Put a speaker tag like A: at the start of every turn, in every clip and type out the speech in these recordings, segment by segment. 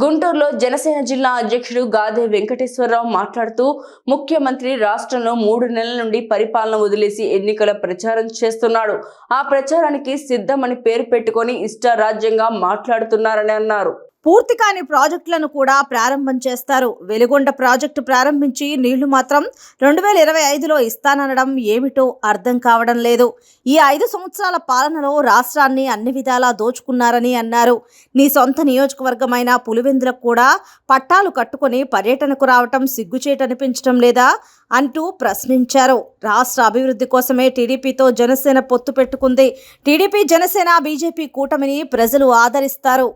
A: గుంటూరులో జనసేన జిల్లా అధ్యక్షుడు గాదే వెంకటేశ్వరరావు మాట్లాడుతూ ముఖ్యమంత్రి రాష్ట్రంలో మూడు నెలల నుండి పరిపాలన వదిలేసి ఎన్నికల ప్రచారం చేస్తున్నాడు. ఆ ప్రచారానికి సిద్ధమని పేరు పెట్టుకొని ఇష్టారాజ్యంగా మాట్లాడుతున్నారని అన్నారు.
B: పూర్తి కాని ప్రాజెక్టులను కూడా ప్రారంభం చేస్తారు. వెలుగొండ ప్రాజెక్టు ప్రారంభించి నీళ్ళు మాత్రం రెండు వేల ఇరవై ఐదులో ఇస్తాననడం ఏమిటో అర్థం కావడం లేదు. ఈ ఐదు సంవత్సరాల పాలనలో రాష్ట్రాన్ని అన్ని విధాలా దోచుకున్నారని అన్నారు. నీ సొంత నియోజకవర్గమైన పులివెందులకు కూడా పట్టాలు కట్టుకొని పర్యటనకు రావటం సిగ్గుచేటనిపించడం లేదా అంటూ ప్రశ్నించారు. రాష్ట్ర అభివృద్ధి కోసమే టీడీపీతో జనసేన పొత్తు పెట్టుకుంది. టీడీపీ జనసేన బీజేపీ కూటమిని ప్రజలు ఆదరిస్తారు.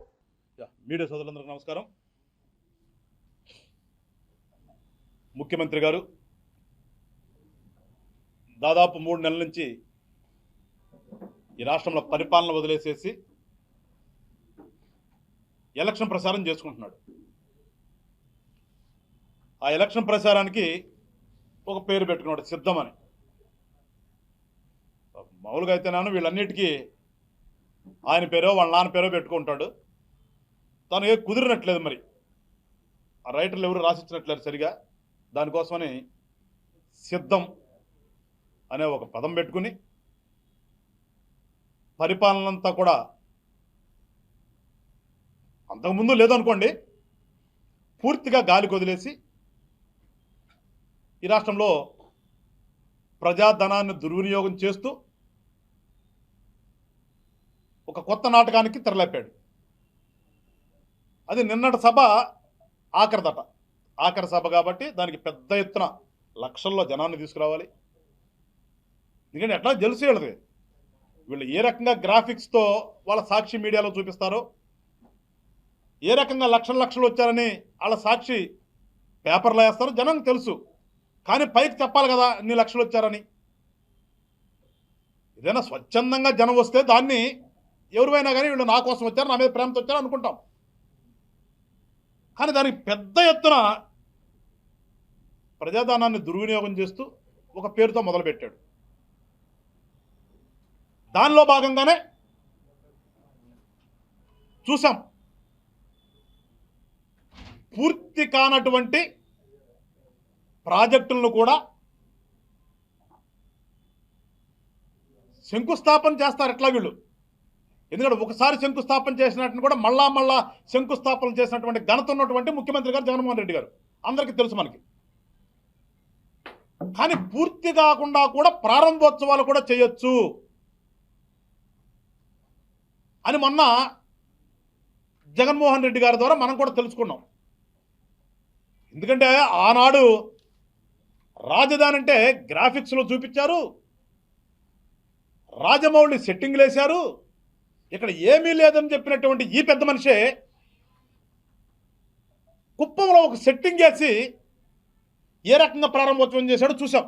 C: మీడియా సోదరులందరికీ నమస్కారం. ముఖ్యమంత్రి గారు దాదాపు మూడు నెలల నుంచి ఈ రాష్ట్రంలో పరిపాలన వదిలేసేసి ఎలక్షన్ ప్రచారం చేసుకుంటున్నాడు. ఆ ఎలక్షన్ ప్రచారానికి ఒక పేరు పెట్టుకున్నాడు సిద్ధమని మామూలుగా అయితే నాను వీళ్ళన్నిటికీ ఆయన పేరో వాళ్ళ నాన్న పేరో పెట్టుకుంటాడు. తను ఏ కుదిరినట్లేదు మరి. ఆ రైటర్లు ఎవరు రాసిచ్చినట్లేరు సరిగా. దానికోసమని సిద్ధం అనే ఒక పదం పెట్టుకుని పరిపాలనంతా కూడా అంతకుముందు లేదనుకోండి పూర్తిగా గాలికి వదిలేసి ఈ రాష్ట్రంలో ప్రజాధనాన్ని దుర్వినియోగం చేస్తూ ఒక కొత్త నాటకానికి తెరలేపాడు. అది నిన్నటి సభ ఆఖరిదట. ఆఖరి సభ కాబట్టి దానికి పెద్ద ఎత్తున లక్షల్లో జనాన్ని తీసుకురావాలి. ఎందుకంటే ఎట్లా తెలిసి వీళ్ళది. వీళ్ళు ఏ రకంగా గ్రాఫిక్స్తో వాళ్ళ సాక్షి మీడియాలో చూపిస్తారో ఏ రకంగా లక్షల లక్షలు వచ్చారని వాళ్ళ సాక్షి పేపర్లో వేస్తారో జనం తెలుసు. కానీ పైకి చెప్పాలి కదా ఇన్ని లక్షలు వచ్చారని. ఏదైనా స్వచ్ఛందంగా జనం వస్తే దాన్ని ఎవరివైనా కానీ వీళ్ళు నా కోసం వచ్చారు నా మీద ప్రేమతో వచ్చారు అనుకుంటాం. కానీ దానికి పెద్ద ఎత్తున ప్రజాధనాన్ని దుర్వినియోగం చేస్తూ ఒక పేరుతో మొదలుపెట్టాడు. దానిలో భాగంగానే చూసాం పూర్తి కానటువంటి ప్రాజెక్టులను కూడా శంకుస్థాపన చేస్తారు ఎట్లా వీళ్ళు? ఎందుకంటే ఒకసారి శంకుస్థాపన చేసినట్టు కూడా మళ్ళా మళ్ళా శంకుస్థాపన చేసినటువంటి ఘనత ఉన్నటువంటి ముఖ్యమంత్రి గారు జగన్మోహన్ రెడ్డి గారు. అందరికీ తెలుసు మనకి. కానీ పూర్తి కాకుండా కూడా ప్రారంభోత్సవాలు కూడా చేయొచ్చు అని మొన్న జగన్మోహన్ రెడ్డి గారి ద్వారా మనం కూడా తెలుసుకున్నాం. ఎందుకంటే ఆనాడు రాజధాని అంటే గ్రాఫిక్స్లో చూపించారు. రాజమౌళి సెట్టింగ్లు వేశారు. ఇక్కడ ఏమీ లేదని చెప్పినటువంటి ఈ పెద్ద మనిషే కుప్పంలో ఒక సెట్టింగ్ వేసి ఏ రకంగా ప్రారంభోత్సవం చేశాడో చూసాం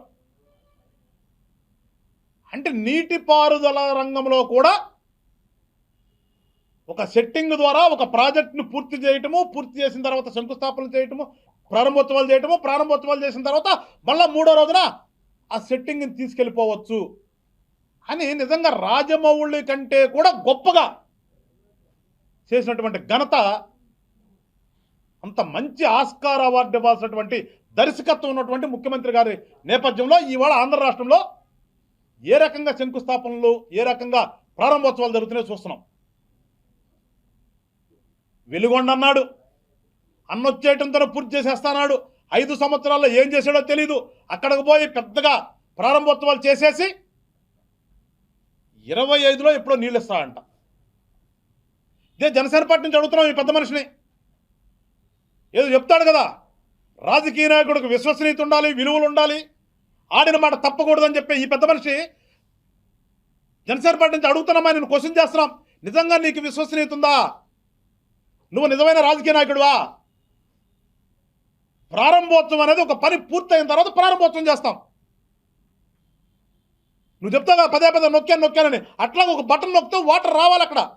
C: అంటే నీటిపారుదల రంగంలో కూడా ఒక సెట్టింగ్ ద్వారా ఒక ప్రాజెక్ట్ను పూర్తి చేయటము పూర్తి చేసిన తర్వాత శంకుస్థాపన చేయటము ప్రారంభోత్సవాలు చేయటము ప్రారంభోత్సవాలు చేసిన తర్వాత మళ్ళీ మూడో రోజున ఆ సెట్టింగ్ని తీసుకెళ్ళిపోవచ్చు. అని నిజంగా రాజమౌళి కంటే కూడా గొప్పగా చేసినటువంటి ఘనత అంత మంచి ఆస్కార్ అవార్డు ఇవ్వాల్సినటువంటి దర్శకత్వం ఉన్నటువంటి ముఖ్యమంత్రి గారి నేపథ్యంలో ఇవాళ ఆంధ్ర రాష్ట్రంలో ఏ రకంగా శంకుస్థాపనలు ఏ రకంగా ప్రారంభోత్సవాలు జరుగుతున్నాయో చూస్తున్నాం. వెలుగొండ అన్నాడు అన్నొచ్చేయటంతో పూర్తి చేసేస్తానాడు. ఐదు సంవత్సరాల్లో ఏం చేశాడో తెలీదు. అక్కడికి పోయి పెద్దగా ప్రారంభోత్సవాలు చేసేసి ఇరవై ఐదులో ఎప్పుడో నీళ్ళు ఇస్తాడంట ఇదే జనసేన పార్టీ నుంచి అడుగుతున్నాం ఈ పెద్ద మనిషిని. ఏదో చెప్తాడు కదా రాజకీయ నాయకుడికి విశ్వసనీయత ఉండాలి విలువలు ఉండాలి ఆడిన మాట తప్పకూడదని చెప్పి ఈ పెద్ద మనిషి జనసేన పార్టీ నుంచి అడుగుతున్నామా నేను క్వశ్చన్ చేస్తున్నాం. నిజంగా నీకు విశ్వసనీయత ఉందా? నువ్వు నిజమైన రాజకీయ నాయకుడువా? ప్రారంభోత్సవం అనేది ఒక పని పూర్తయిన తర్వాత ప్రారంభోత్సవం చేస్తాం. నువ్వు చెప్తావు? పదే పదే నొక్కాను నొక్కానని అట్లా ఒక బటన్ నొక్కితే వాటర్ రావాలి అక్కడ.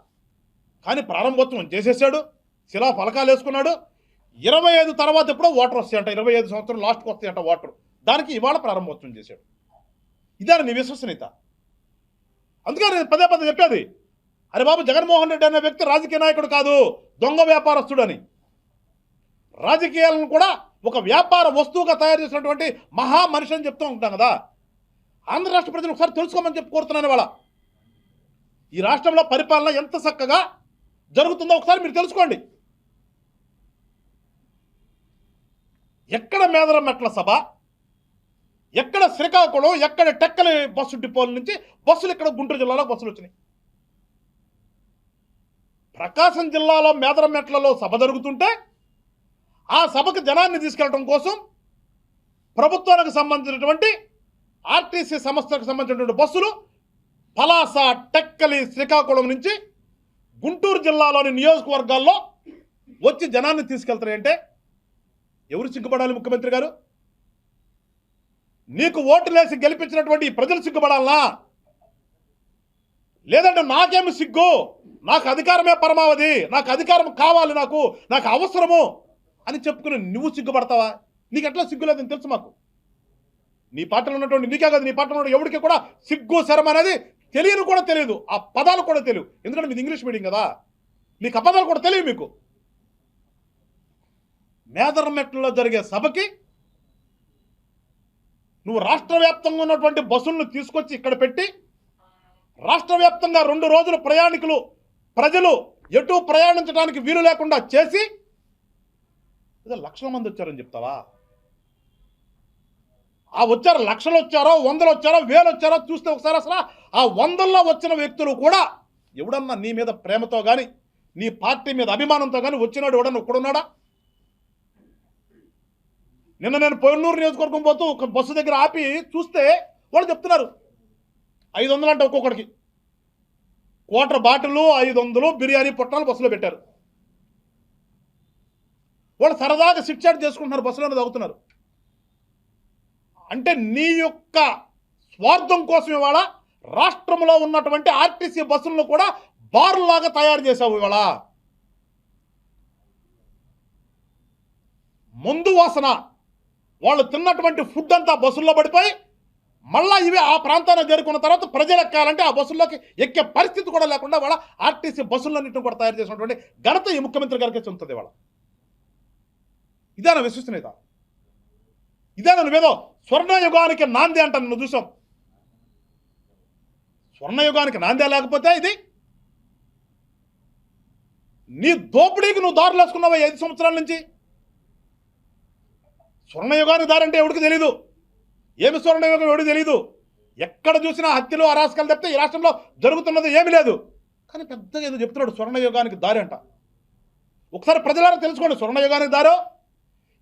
C: కానీ ప్రారంభోత్సవం చేసేసాడు శిలా ఫలకాలు వేసుకున్నాడు. ఇరవై ఐదు తర్వాత ఎప్పుడో వాటర్ వస్తాయంట. ఇరవై ఐదు సంవత్సరం లాస్ట్కి వస్తాయంట వాటర్. దానికి ఇవాళ ప్రారంభోత్సవం చేశాడు. ఇదే నీ విశ్వసనీయత? అందుకని నేను పదే పదే చెప్పేది. అరే బాబు జగన్మోహన్ రెడ్డి అనే వ్యక్తి రాజకీయ నాయకుడు కాదు దొంగ వ్యాపారస్తుడు అని. రాజకీయాలను కూడా ఒక వ్యాపార వస్తువుగా తయారు చేసినటువంటి మహా మనిషి అని చెప్తూ ఉంటాం కదా. ఆంధ్ర రాష్ట్ర ప్రజలు ఒకసారి తెలుసుకోమని చెప్పి కోరుతున్నాను వాళ్ళ ఈ రాష్ట్రంలో పరిపాలన ఎంత చక్కగా జరుగుతుందో ఒకసారి మీరు తెలుసుకోండి. ఎక్కడ మేదరం మెట్ల సభ ఎక్కడ శ్రీకాకుళం ఎక్కడ టెక్కలి బస్సు డిపోల నుంచి బస్సులు ఇక్కడ గుంటూరు జిల్లాలో బస్సులు వచ్చినాయి. ప్రకాశం జిల్లాలో మేదర మెట్లలో సభ జరుగుతుంటే ఆ సభకు జనాన్ని తీసుకెళ్ళడం కోసం ప్రభుత్వానికి సంబంధించినటువంటి ఆర్టీసీ సంస్థకు సంబంధించినటువంటి బస్సులు పలాస టెక్కలి శ్రీకాకుళం నుంచి గుంటూరు జిల్లాలోని నియోజకవర్గాల్లో వచ్చి జనాన్ని తీసుకెళ్తారంటే ఎవరు సిగ్గుపడాలి ముఖ్యమంత్రి గారు? నీకు ఓటులేసి గెలిపించినటువంటి ప్రజలు సిగ్గుపడాలనా? లేదంటే నాకేమి సిగ్గు? నాకు అధికారమే పరమావధి. నాకు అధికారం కావాలి నాకు. నాకు అవసరము అని చెప్పుకుని నువ్వు సిగ్గుపడతావా? నీకు ఎట్లా సిగ్గులేదని తెలుసు మాకు. నీ పాటలో ఉన్నటువంటి నీకే కాదు నీ పాటలో ఉన్న ఎవరికి కూడా సిగ్గు శరం అనేది తెలియని కూడా తెలియదు. ఆ పదాలు కూడా తెలియదు ఎందుకంటే మీది ఇంగ్లీష్ మీడియం కదా. మీకు ఆ పదాలు కూడా తెలియదు మీకు. మేదరమెట్లో జరిగే సభకి నువ్వు రాష్ట్ర వ్యాప్తంగా ఉన్నటువంటి బస్సులను తీసుకొచ్చి ఇక్కడ పెట్టి రాష్ట్ర వ్యాప్తంగా రెండు రోజులు ప్రయాణికులు ప్రజలు ఎటు ప్రయాణించడానికి వీలు లేకుండా చేసి ఏదో లక్షల మంది వచ్చారని చెప్తావా? ఆ వచ్చారు? లక్షలు వచ్చారో వందలు వచ్చారో వేలు వచ్చారో చూస్తే ఒకసారి అసలు ఆ వందల్లో వచ్చిన వ్యక్తులు కూడా ఎవడన్నా నీ మీద ప్రేమతో కానీ నీ పార్టీ మీద అభిమానంతో కానీ వచ్చినాడు ఎవడన్నా ఒక్కడున్నాడా నిన్న నేను పొన్నూరు నియోజకవర్గం పోతూ ఒక బస్సు దగ్గర ఆపి చూస్తే వాళ్ళు చెప్తున్నారు. ఐదు వందలు అంటే ఒక్కొక్కడికి. క్వార్టర్ బాటిల్ ఐదు వందలు బిర్యానీ పొట్టాలు బస్సులో పెట్టారు. వాళ్ళు సరదాగా సిట్ చాట్ చేసుకుంటున్నారు బస్సులోనే తాగుతున్నారు. అంటే నీ యొక్క స్వార్థం కోసం ఇవాళ రాష్ట్రంలో ఉన్నటువంటి ఆర్టీసీ బస్సులను కూడా బార్లాగా తయారు చేశావు ఇవాళ. ముందు వాసన వాళ్ళు తిన్నటువంటి ఫుడ్ అంతా బస్సుల్లో పడిపోయి మళ్ళా ఇవి ఆ ప్రాంతాన్ని చేరుకున్న తర్వాత ప్రజలు ఎక్కాలంటే ఆ బస్సుల్లోకి ఎక్కే పరిస్థితి కూడా లేకుండా వాళ్ళ ఆర్టీసీ బస్సులన్నింటిని కూడా తయారు చేసినటువంటి ఘనత ఈ ముఖ్యమంత్రి గారికి చెందుతుంది వాళ్ళ ఇదేనా విశ్వసనీయత. ఇదేనా నువ్వేదో స్వర్ణయుగానికి నాంది అంట నువ్వు చూసాం. స్వర్ణయుగానికి నాందే లేకపోతే ఇది? నీ దోపిడీకి నువ్వు దారులు వేసుకున్నావు ఐదు సంవత్సరాల నుంచి? స్వర్ణయుగానికి దారి అంటే ఎవరికి తెలీదు. ఏమి స్వర్ణయుగం ఎవడికి తెలీదు. ఎక్కడ చూసినా హత్యలు అరాచకాలు తప్పితే ఈ రాష్ట్రంలో జరుగుతున్నది ఏమీ లేదు. కానీ పెద్దగా ఏదో చెప్తున్నాడు స్వర్ణయుగానికి దారి అంట. ఒకసారి ప్రజలారా తెలుసుకోండి స్వర్ణయుగానికి దారో?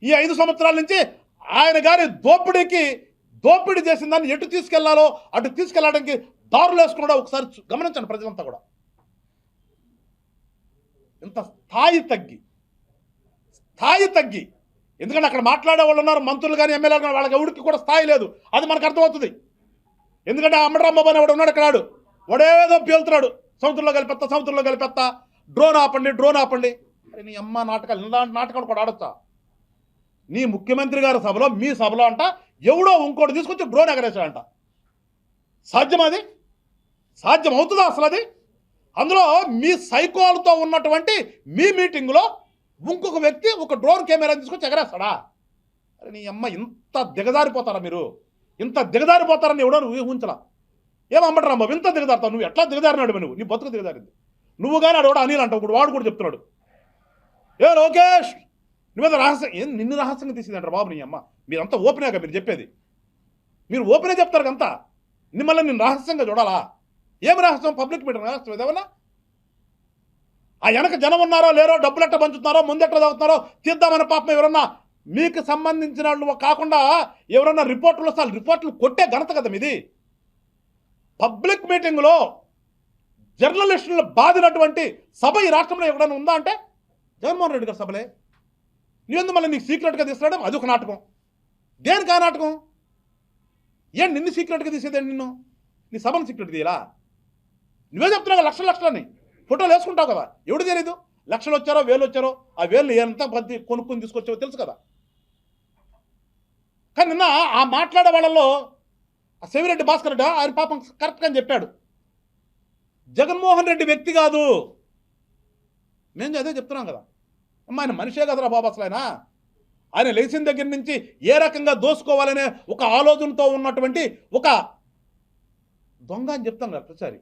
C: ఈ ఐదు సంవత్సరాల నుంచి ఆయన గారి దోపిడీకి దోపిడీ చేసిన దాన్ని ఎటు తీసుకెళ్ళాలో అటు తీసుకెళ్ళడానికి దారులు వేసుకున్నాడో ఒకసారి గమనించండి ప్రజలంతా కూడా. ఇంత స్థాయి తగ్గి స్థాయి తగ్గి. ఎందుకంటే అక్కడ మాట్లాడే వాళ్ళు ఉన్నారు మంత్రులు కానీ ఎమ్మెల్యేలు కానీ వాళ్ళకి ఎవరికి కూడా స్థాయి లేదు. అది మనకు అర్థమవుతుంది. ఎందుకంటే ఆ అని వాడు ఉన్నాడు అక్కడ వాడేదో పేలుతున్నాడు. సముద్రంలో కలిపెత్తా సముద్రంలో కలిపెత్తా. డ్రోన్ ఆపండి డ్రోన్ ఆపండి. అరే నీ అమ్మ నాటకాలు ఇలాంటి నాటకాలు కూడా ఆడొచ్చా? నీ ముఖ్యమంత్రి గారి సభలో మీ సభలో అంట ఎవడో ఇంకోటి తీసుకొచ్చి డ్రోన్ ఎగరేశాడంట. సాధ్యం అది? సాధ్యం అవుతుందా అసలు అది? అందులో మీ సైకోలతో ఉన్నటువంటి మీ మీటింగ్లో ఇంకొక వ్యక్తి ఒక డ్రోన్ కెమెరా తీసుకొచ్చి ఎగరేస్తాడా? అరే నీ అమ్మ ఇంత దిగజారిపోతారా మీరు? ఇంత దిగజారిపోతారని ఎవడో నువ్వు ఊహించలా. ఏమమ్మటరా బాబు ఇంత దిగజారుతావు నువ్వు? ఎట్లా దిగజారినాడు నువ్వు? నీ బతుకు దిగజారింది. నువ్వు కానీ ఆడు కూడా అనిల్ అంటావు వాడు కూడా చెప్తున్నాడు. ఏ లోకేష్! నువ్వేదో రహస్యం ఏం నిన్ను రహస్యంగా తీసిందంటారు బాబు నీ అమ్మ. మీరంతా ఓపెనేగా మీరు చెప్పేది. మీరు ఓపెనే చెప్తారు అంతా. మిమ్మల్ని నేను రహస్యంగా చూడాలా? ఏం రహస్యం? పబ్లిక్ మీటింగ్ రహస్యం ఏదేమన్నా ఆ వెనక జనం ఉన్నారో లేరో డబ్బులెట్ట పంచుతున్నారో ముందెట్ట తాగుతున్నారో తీద్దామని పాపం ఎవరన్నా? మీకు సంబంధించిన వాళ్ళు కాకుండా ఎవరన్నా రిపోర్టులు వస్తే రిపోర్టులు కొట్టే ఘనత కదా మీది. పబ్లిక్ మీటింగ్లో జర్నలిస్టులు బాధినటువంటి సభ ఈ రాష్ట్రంలో ఎక్కడైనా ఉందా అంటే? జగన్మోహన్ రెడ్డి గారి సభలే. నీందు మళ్ళీ నీకు సీక్రెట్గా తీసుకురావడం అదొక నాటకం. దేనికి ఆ నాటకం? ఏం నిన్ను సీక్రెట్గా తీసేదేంటి నిన్ను? నీ సభను సీక్రెట్ తీయలా? నువ్వే చెప్తున్నావు కదా, లక్షలని. ఫోటోలు వేసుకుంటావు కదా ఎవడు తెలియదు లక్షలు వచ్చారో వేలు వచ్చారో ఆ వేలు ఎంత బద్ది కొనుక్కొని తీసుకొచ్చావో తెలుసు కదా. కానీ నిన్న ఆ మాట్లాడే వాళ్ళలో ఆ శివిరెడ్డి భాస్కర్ రెడ్డి ఆయన పాపం కరెక్ట్గా అని చెప్పాడు. జగన్మోహన్ రెడ్డి వ్యక్తి కాదు. నేను అదే చెప్తున్నాం కదా. ఆయన మనిషే కదరా బాబు అసలు ఆయన. ఆయన లేచిన దగ్గర నుంచి ఏ రకంగా దోసుకోవాలనే ఒక ఆలోచనతో ఉన్నటువంటి ఒక దొంగ అని చెప్తాను కదా ప్రతిసారి.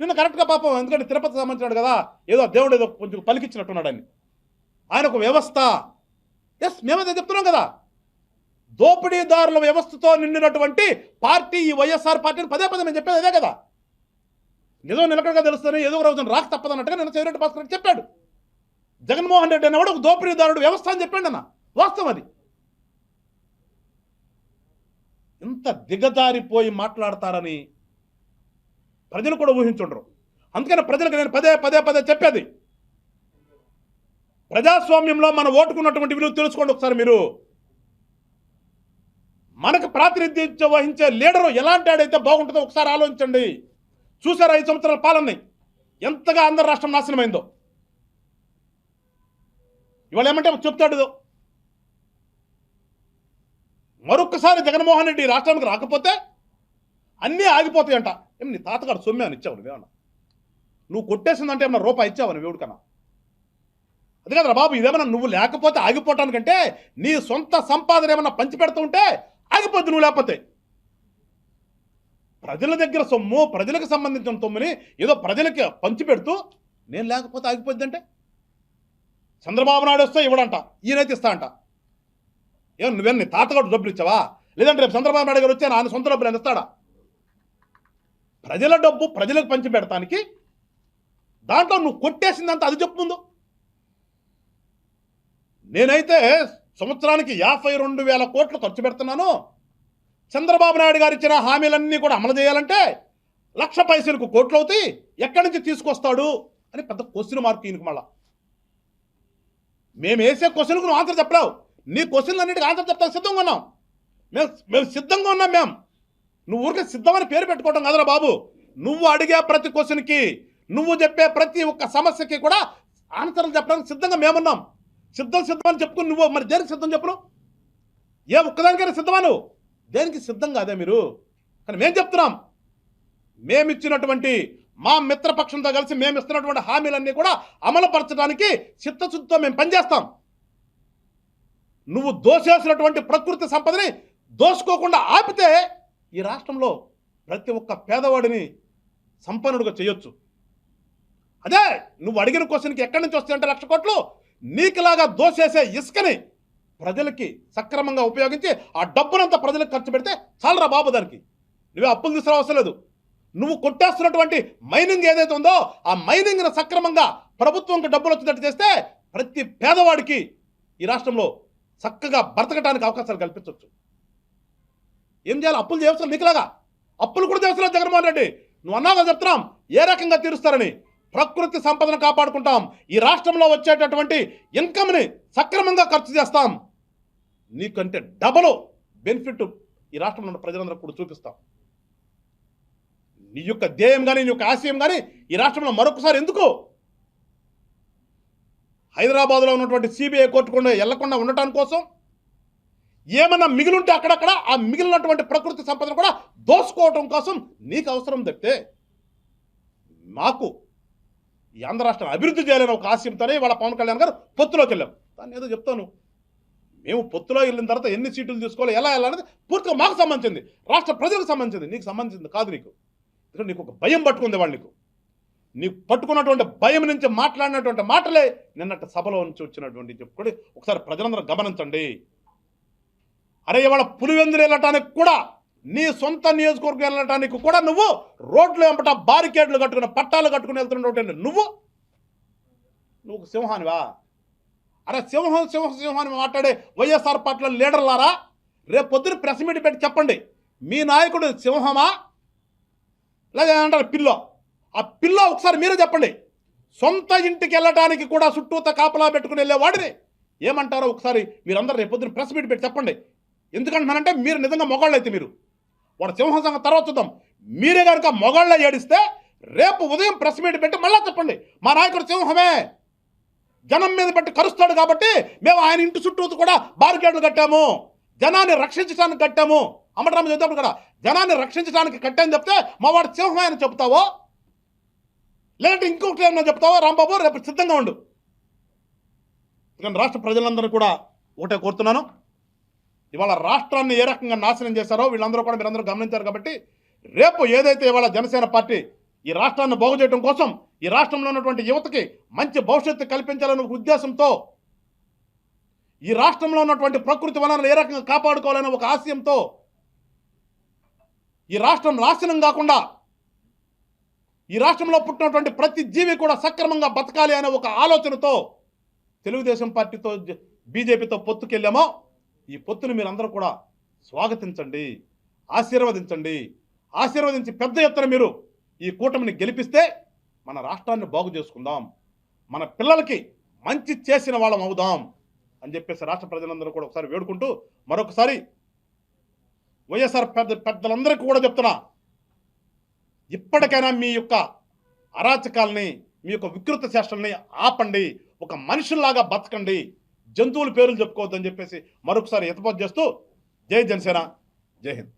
C: నిన్న కరెక్ట్గా పాపం ఎందుకంటే తిరుపతి సంబంధించినాడు కదా ఏదో దేవుడు ఏదో కొంచెం పలికిచ్చినట్టున్నాడు అని ఆయన ఒక వ్యవస్థ. ఎస్ మేమైతే చెప్తున్నాం కదా. దోపిడీదారుల వ్యవస్థతో నిండినటువంటి పార్టీ ఈ వైఎస్ఆర్ పార్టీని పదే పదే నేను చెప్పేది అదే కదా. నిజం నిలకడగా తెలుస్తుంది ఏదో ఒక రోజున రాక తప్పదన్నట్టుగా నిన్న చెవిరెడ్డి భాస్కర్ చెప్పాడు. జగన్మోహన్ రెడ్డి అనేవాడు ఒక దోపిడీదారుడు వ్యవస్థ అని చెప్పాడు అన్న. వాస్తవం అది. ఇంత దిగజారిపోయి మాట్లాడతారని ప్రజలు కూడా ఊహించుండరు. అందుకని ప్రజలకు నేను పదే పదే పదే చెప్పేది. ప్రజాస్వామ్యంలో మన ఓటుకున్నటువంటి విలువ తెలుసుకోండి ఒకసారి మీరు. మనకు ప్రాతినిధ్యం వహించే లీడరు ఎలాంటి ఆడైతే బాగుంటుందో ఒకసారి ఆలోచించండి. చూసారా ఐదు సంవత్సరాల పాలనని? ఎంతగా ఆంధ్ర రాష్ట్రం నాశనమైందో. ఇవాళ ఏమంటే చెప్తాడు మరొక్కసారి జగన్మోహన్ రెడ్డి రాష్ట్రానికి రాకపోతే అన్నీ ఆగిపోతాయంట. ఏమి నీ తాతగారు సొమ్మే అని ఇచ్చావు నువ్వేమన్నా? నువ్వు కొట్టేసిందంటే ఏమన్నా రూపాయి ఇచ్చావు నువ్వు ఎవరికన్నా అది కదరా బాబు ఇదేమన్నా నువ్వు లేకపోతే ఆగిపోవటానికంటే నీ సొంత సంపాదన ఏమన్నా పంచి పెడుతూ ఉంటే ఆగిపోద్ది నువ్వు లేకపోతే. ప్రజల దగ్గర సొమ్ము ప్రజలకు సంబంధించిన సొమ్ముని ఏదో ప్రజలకి పంచిపెడుతూ నేను లేకపోతే ఆగిపోద్ది అంటే? చంద్రబాబు నాయుడు వస్తే ఇవ్వడంట ఈయనైతే ఇస్తా అంట ఏం నువ్వేం నీ తాతగాడు డబ్బులు ఇచ్చావా? లేదంటే రేపు చంద్రబాబు నాయుడు గారు వచ్చే ఆయన సొంత డబ్బులు ఆయన ఇస్తాడా? ప్రజల డబ్బు ప్రజలకు పంచి పెడతానికి దాంట్లో నువ్వు కొట్టేసిందంత అది చెప్పు ముందు. నేనైతే సంవత్సరానికి యాభై రెండు వేల కోట్లు ఖర్చు పెడుతున్నాను. చంద్రబాబు నాయుడు గారు ఇచ్చిన హామీలన్నీ కూడా అమలు చేయాలంటే లక్ష పైసలకు కోట్లు అవుతాయి ఎక్కడి నుంచి తీసుకొస్తాడు? అని పెద్ద క్వశ్చన్ మార్క్ ఈయనకు మళ్ళీ. మేము వేసే క్వశ్చన్కు నువ్వు ఆన్సర్ చెప్పలేవు. నీ క్వశ్చన్లు అన్నిటికీ ఆన్సర్ చెప్తాను సిద్ధంగా ఉన్నాం. మేము మేము సిద్ధంగా ఉన్నాం మేము నువ్వు ఊరికే సిద్ధమని పేరు పెట్టుకోవటం కదరా బాబు. నువ్వు అడిగే ప్రతి క్వశ్చన్కి నువ్వు చెప్పే ప్రతి ఒక్క సమస్యకి కూడా ఆన్సర్లు చెప్పడానికి సిద్ధంగా మేమున్నాం సిద్ధం సిద్ధం అని చెప్పుకుని నువ్వు మరి దేనికి సిద్ధం చెప్పను? ఏ ఒక్కదానికైనా సిద్ధమా నువ్వు? దేనికి సిద్ధం కాదే మీరు? కానీ మేము చెప్తున్నాం. మేమిచ్చినటువంటి మా మిత్రపక్షంతో కలిసి మేము ఇస్తున్నటువంటి హామీలన్నీ కూడా అమలుపరచడానికి చిత్తశుద్ధితో మేము పనిచేస్తాం. నువ్వు దోషేసినటువంటి ప్రకృతి సంపదని దోసుకోకుండా ఆపితే ఈ రాష్ట్రంలో ప్రతి ఒక్క పేదవాడిని సంపన్నుడుగా చేయొచ్చు. అదే నువ్వు అడిగిన క్వశ్చన్కి ఎక్కడి నుంచి వస్తాయంటే లక్ష కోట్లు? నీకులాగా దోసేసే ఇసుకని ప్రజలకి సక్రమంగా ఉపయోగించి ఆ డబ్బునంతా ప్రజలకు ఖర్చు పెడితే చాలరా బాబు దానికి? నువ్వే అప్పులు తీసుకురా అవసరం లేదు. నువ్వు కొట్టేస్తున్నటువంటి మైనింగ్ ఏదైతే ఉందో ఆ మైనింగ్ను సక్రమంగా ప్రభుత్వంకి డబ్బులు వచ్చేటట్టు చేస్తే ప్రతి పేదవాడికి ఈ రాష్ట్రంలో చక్కగా బ్రతకడానికి అవకాశాలు కల్పించవచ్చు. ఏం చేయాలి? అప్పులు చేయవసరం నీకులాగా? అప్పులు కూడా చేస్తున్నారు జగన్మోహన్ రెడ్డి. నువ్వు అన్నాగా చెప్తున్నాం ఏ రకంగా తీరుస్తారని. ప్రకృతి సంపదను కాపాడుకుంటాం. ఈ రాష్ట్రంలో వచ్చేటటువంటి ఇన్కమ్ని సక్రమంగా ఖర్చు చేస్తాం. నీకంటే డబల్ బెనిఫిట్ ఈ రాష్ట్రంలో ఉన్న ప్రజలందరూ కూడా చూపిస్తాం. నీ యొక్క ధ్యేయం కానీ నీ యొక్క ఆశయం కానీ ఈ రాష్ట్రంలో మరొకసారి ఎందుకు? హైదరాబాద్లో ఉన్నటువంటి సిబిఐ కోర్టుకుండా వెళ్ళకుండా ఉండటం కోసం ఏమన్నా మిగిలింటే అక్కడక్కడ ఆ మిగిలినటువంటి ప్రకృతి సంపదను కూడా దోసుకోవటం కోసం నీకు అవసరం తప్పితే మాకు ఈ ఆంధ్ర రాష్ట్రం అభివృద్ధి చేయాలని ఒక ఆశయంతోనే వాళ్ళ పవన్ కళ్యాణ్ గారు పొత్తులోకి వెళ్ళాం. దాన్ని ఏదో చెప్తాను. మేము పొత్తులో వెళ్ళిన తర్వాత ఎన్ని సీట్లు తీసుకోవాలి ఎలా వెళ్ళాలనేది పూర్తిగా మాకు సంబంధించింది. రాష్ట్ర ప్రజలకు సంబంధించింది. నీకు సంబంధించింది కాదు నీకు. ఎందుకంటే నీకు ఒక భయం పట్టుకుంది వాళ్ళు నీకు. నీకు పట్టుకున్నటువంటి భయం నుంచి మాట్లాడినటువంటి మాటలే నిన్నటి సభలో నుంచి వచ్చినటువంటి చెప్పుకొని ఒకసారి ప్రజలందరూ గమనించండి. అరే ఇవాళ పులివెందులు వెళ్ళటానికి కూడా నీ సొంత నియోజకవర్గం వెళ్ళటానికి కూడా నువ్వు రోడ్లు వెంపట బారికేడ్లు కట్టుకుని పట్టాలు కట్టుకుని వెళ్తున్నటువంటి నువ్వు? నువ్వు సింహానివా? అరే సింహం సింహ సింహాన్ని మాట్లాడే వైఎస్ఆర్ పార్టీలో లీడర్లారా? రేపు పొద్దున ప్రెస్ మీట్ పెట్టి చెప్పండి. మీ నాయకుడు సింహమా? లేదా అంటారు పిల్లో. ఆ పిల్లో ఒకసారి మీరే చెప్పండి. సొంత ఇంటికి వెళ్ళడానికి కూడా చుట్టూత కాపలా పెట్టుకుని వెళ్ళేవాడిని ఏమంటారో ఒకసారి మీరందరూ రేపు పొద్దున ప్రెస్ మీట్ పెట్టి చెప్పండి. ఎందుకంటున్నానంటే మీరు నిజంగా మొగాళ్ళు అయితే మీరు. వాడు సింహసంగ తర్వాత చూద్దాం. మీరే కనుక మొగాళ్ళ ఏడిస్తే రేపు ఉదయం ప్రెస్ మీట్ పెట్టి మళ్ళీ చెప్పండి. మా నాయకుడు సింహమే. జనం మీద పెట్టి కరుస్తాడు కాబట్టి మేము ఆయన ఇంటి చుట్టూ కూడా బారికేడ్లు కట్టాము. జనాన్ని రక్షించడానికి కట్టాము. అమరరామ చెప్తాడు కదా జనాన్ని రక్షించడానికి కట్టాను చెప్తే మావాడు సింహమే అని చెప్తావో? లేదంటే ఇంకొకటి ఏమన్నా చెప్తావో? రాంబాబు రేపు సిద్ధంగా ఉండు. కానీ రాష్ట్ర ప్రజలందరూ కూడా ఒకటే కోరుతున్నాను. ఇవాళ రాష్ట్రాన్ని ఏ రకంగా నాశనం చేశారో వీళ్ళందరూ కూడా మీరందరూ గమనించారు కాబట్టి రేపు ఏదైతే ఇవాళ జనసేన పార్టీ ఈ రాష్ట్రాన్ని బాగు చేయడం కోసం ఈ రాష్ట్రంలో ఉన్నటువంటి యువతకి మంచి భవిష్యత్తు కల్పించాలనే ఉద్దేశంతో ఈ రాష్ట్రంలో ఉన్నటువంటి ప్రకృతి వనరులు ఏ రకంగా కాపాడుకోవాలనే ఒక ఆశయంతో ఈ రాష్ట్రం నాశనం కాకుండా ఈ రాష్ట్రంలో పుట్టినటువంటి ప్రతి జీవి కూడా సక్రమంగా బతకాలి అనే ఒక ఆలోచనతో తెలుగుదేశం పార్టీతో బీజేపీతో పొత్తుకెళ్ళామో ఈ పొత్తుని మీరందరూ కూడా స్వాగతించండి ఆశీర్వదించండి. ఆశీర్వదించి పెద్ద ఎత్తున మీరు ఈ కూటమిని గెలిపిస్తే మన రాష్ట్రాన్ని బాగు చేసుకుందాం. మన పిల్లలకి మంచి చేసిన వాళ్ళం అవుదాం అని చెప్పేసి రాష్ట్ర ప్రజలందరూ కూడా ఒకసారి వేడుకుంటూ మరొకసారి వైఎస్ఆర్ పెద్ద పెద్దలందరికీ కూడా చెప్తున్నా. ఇప్పటికైనా మీ యొక్క అరాచకాల్ని మీ యొక్క వికృత చేష్టల్ని ఆపండి. ఒక మనుషుల్లాగా బతకండి. జంతువుల పేర్లు చెప్పుకోవద్దని చెప్పేసి మరొకసారి ఎతపోతు చేస్తూ జై జనసేన జై హింద్.